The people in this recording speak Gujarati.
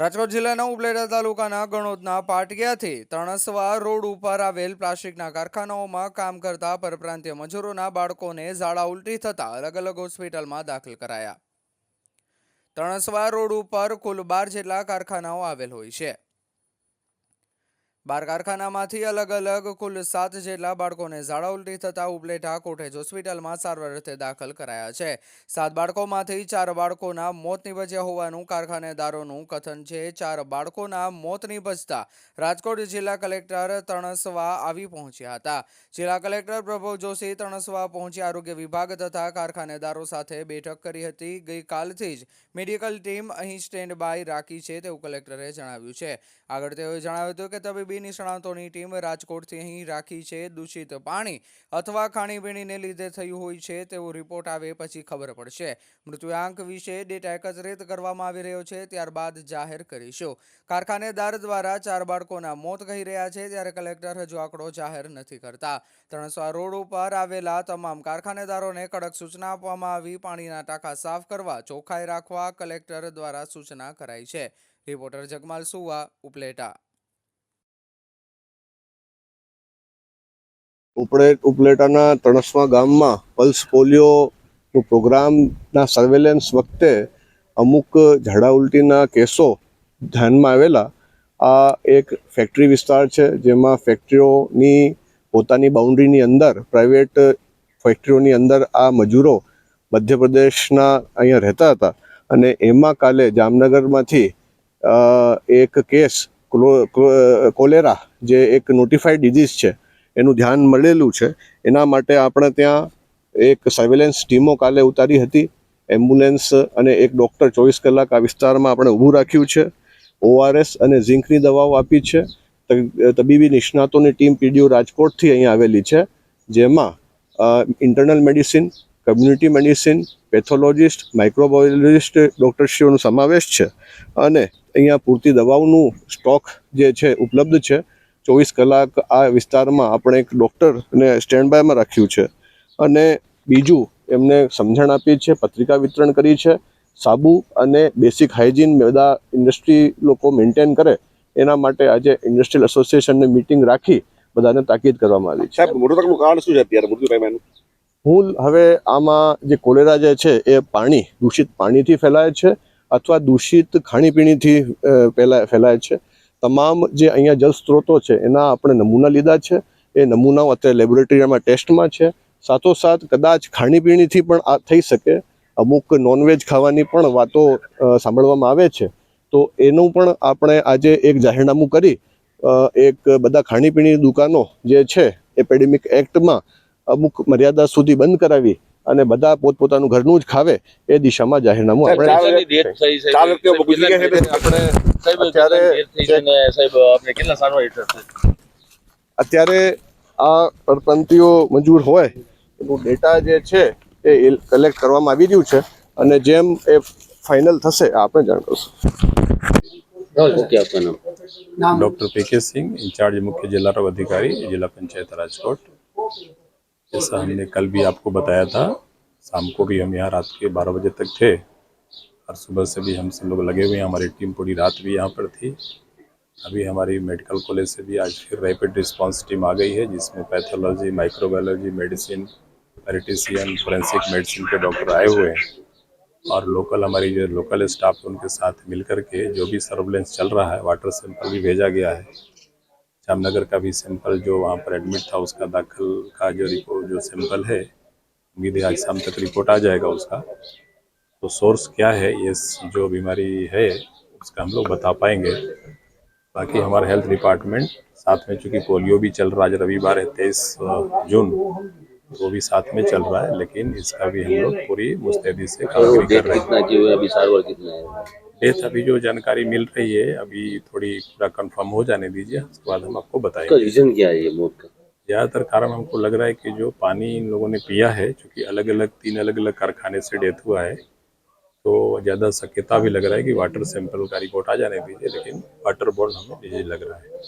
રાજકોટ જિલ્લાના ઉપલેટા તાલુકાના ગણોદના પાટિયાથી તણસવા રોડ ઉપર આવેલ પ્લાસ્ટિકના કારખાનાઓમાં કામ કરતા પરપ્રાંતીય મજૂરોના બાળકોને ઝાડા ઉલટી થતા અલગ અલગ હોસ્પિટલમાં દાખલ કરાયા. તણસવા રોડ ઉપર કુલ બાર જેટલા કારખાનાઓ આવેલ હોય છે. બાર કારખાનામાંથી અલગ અલગ કુલ સાત જેટલા બાળકોને ઝાડા ઉલટી થતા ઉપલેટા કોટેજ હોસ્પિટલમાં સારવાર અર્થે દાખલ કરાયા છે. સાત બાળકોમાંથી ચાર બાળકોના મોત નિપજ્યા હોવાનું કારખાનેદારોનું કથન છે. ચાર બાળકોના મોત નિપજતા રાજકોટ જિલ્લા કલેક્ટર તણસવા આવી પહોંચ્યા હતા. જિલ્લા કલેક્ટર પ્રભવ જોશી તણસવા પહોંચી આરોગ્ય વિભાગ તથા કારખાનેદારો સાથે બેઠક કરી હતી. ગઈકાલથી જ મેડિકલ ટીમ અહીં સ્ટેન્ડ બાય રાખી છે તેવું કલેક્ટરે જણાવ્યું છે. આગળ તેઓએ જણાવ્યું હતું કે તબીબી નિષ્ણાતોની ટીમ રાજકોટથી અહીં રાખી છે દૂષિત પાણી. અથવા ખાણીપીણીને લીધે થયું હોય છે તેવો રિપોર્ટ આવે પછી ખબર પડશે. મૃત્યુઆંક વિશે ડેટા એકત્રિત કરવામાં આવી રહ્યો છે, ત્યારબાદ જાહેર કરીશું. કારખાનેદાર દ્વારા ચાર બાળકોના મોત કહી રહ્યા છે, ત્યારે કલેક્ટર હજુ આંકડો જાહેર નથી કરતા. ત્રણસો રોડ ઉપર આવેલા તમામ કારખાનેદારોને કડક સૂચના આપવામાં આવી. પાણીના ટાંકા સાફ કરવા, ચોખ્ખાઈ રાખવા કલેક્ટર દ્વારા સૂચના કરાઈ છે. રિપોર્ટર જગમાલ સુવા, ઉપલેટા. ઉપડે ઉપલેટાના તણસવા ગામમાં પલ્સ પોલિયોનું પ્રોગ્રામના સર્વેલન્સ વખતે અમુક ઝાડા ઉલટીના કેસો ધ્યાનમાં આવેલા. આ એક ફેક્ટરી વિસ્તાર છે, જેમાં ફેક્ટરીઓની પોતાની બાઉન્ડ્રીની અંદર પ્રાઇવેટ ફેક્ટરીઓની અંદર આ મજૂરો મધ્યપ્રદેશના અહીંયા રહેતા હતા. અને એમાં કાલે જામનગરમાંથી એક કેસ, ક્લો- ક્લો- કોલેરા, જે એક નોટિફાઈડ ડિઝીઝ છે એનું ધ્યાન મળેલું છે. એના માટે આપણે ત્યાં એક સર્વેલન્સ ટીમો કાલે ઉતારી હતી. એમ્બ્યુલન્સ અને એક ડૉક્ટર ચોવીસ કલાક આ વિસ્તારમાં આપણે ઊભું રાખ્યું છે. ઓઆરએસ અને ઝીંકની દવાઓ આપી છે. તબીબી નિષ્ણાતોની ટીમ પીડીઓ રાજકોટથી અહીં આવેલી છે. જેમાં internal medicine community medicine pathologist microbiologist ડૉક્ટરશ્રીઓનો સમાવેશ છે. અને અહીંયા પૂરતી દવાઓનું સ્ટોક જે છે ઉપલબ્ધ છે. ચોવીસ કલાક આ વિસ્તારમાં આપણે એક ડૉક્ટરને સ્ટેન્ડ બાયમાં રાખ્યું છે. અને બીજું એમને સમજણ આપી છે પત્રિકા વિતરણ કરી છે સાબુ અને બેસિક હાઇજીન બધા ઇન્ડસ્ટ્રી લોકો મેન્ટેન કરે એના માટે આજે ઇન્ડસ્ટ્રીયલ એસોસિએશનની મિટિંગ રાખી બધાને તાકીદ કરવામાં આવી છે. સાહેબ મૃતકનું કારણ શું છે અત્યારે મૃત્યુ પામ્યા હું હવે આમાં જે કોલેરા જે છે એ પાણી દૂષિત પાણીથી ફેલાય છે અથવા દૂષિત ખાણીપીણીથી ફેલાય ફેલાય છે. તમામ જે અહીંયા જળ સ્ત્રોતો છે એના આપણે નમૂના લીધા છે. એ નમૂનાઓ અત્યારે લેબોરેટરીમાં ટેસ્ટમાં છે. સાથોસાથ કદાચ ખાણીપીણીથી પણ આ થઈ શકે. અમુક નોનવેજ ખાવાની પણ વાતો સાંભળવામાં આવે છે. તો એનું પણ આપણે આજે એક જાહેરનામું કરી અ, એક બધા ખાણીપીણીની દુકાનો જે છે એપેડેમિક એક્ટમાં અમુક મર્યાદા સુધી બંધ કરાવી અને બધા પોતપોતાનું ઘરનું જ ખાવે એ દિશામાં જાહેરનામું આપણે આપણે ચાર કેટલાની death થઈ છે? ચાર વ્યક્તિઓ ગુજરી ગયા છે. આપણે સાહેબ અત્યારે કેટલાની death થઈ છે ને સાહેબ આપણે કેટલા સારવાર હેઠળ છે અત્યારે આ પરપ્રાંતિયો મજૂર હોય એનું ડેટા જે છે એ કલેક્ટ કરવામાં આવી રહ્યું છે અને જેમ એ ફાઇનલ થશે એ આપણે જાણ કરશું ઓકે આપકા નામ डॉक्टर पी के सिंह इंचार्ज मुख्य जिला रोग अधिकारी जिला पंचायत राजकोट जैसा हमने कल भी आपको बताया था शाम को भी हम यहाँ रात के बारह बजे तक थे और सुबह से भी हम सब लोग लगे हुए हैं। हमारी टीम पूरी रात भी यहाँ पर थी। अभी हमारी मेडिकल कॉलेज से भी आज फिर रैपिड रिस्पांस टीम आ गई है, जिसमें पैथोलॉजी माइक्रोबायोलॉजी मेडिसिन पेरिटिशियन फोरेंसिक मेडिसिन के डॉक्टर आए हुए हैं। और लोकल हमारी जो लोकल स्टाफ है, उनके साथ मिलकर के जो भी सर्वेलेंस चल रहा है वाटर सैंपल भी भेजा गया है। जामनगर का भी सैंपल जो वहाँ पर एडमिट था, उसका दाखिल का जो रिपोर्ट जो सैंपल है, उम्मीद है आज शाम तक रिपोर्ट आ जाएगा उसका। तो सोर्स क्या है? ये जो बीमारी है उसका हम लोग बता पाएँगे। बाकी हमारा हेल्थ डिपार्टमेंट साथ में चूँकि पोलियो भी चल रहा है आज रविवार है तेईस जून वो भी साथ में चल रहा है लेकिन इसका भी हम लोग पूरी मुस्तैदी से कामगिरी कर रहे हैं। डेथ अभी जो जानकारी मिल रही है अभी थोड़ी पूरा कंफर्म हो जाने दीजिए उसके बाद हम आपको बताएँगे। रीजन क्या है ये मौत का? ज़्यादातर कारण हमको लग रहा है कि जो पानी इन लोगों ने पिया है क्योंकि अलग अलग तीन अलग अलग कारखाने से डेथ हुआ है तो ज़्यादा शक्यता भी लग रहा है कि वाटर सैंपल का रिपोर्ट आ जाने दीजिए लेकिन वाटर बोर्ड हमें डिजीज लग रहा है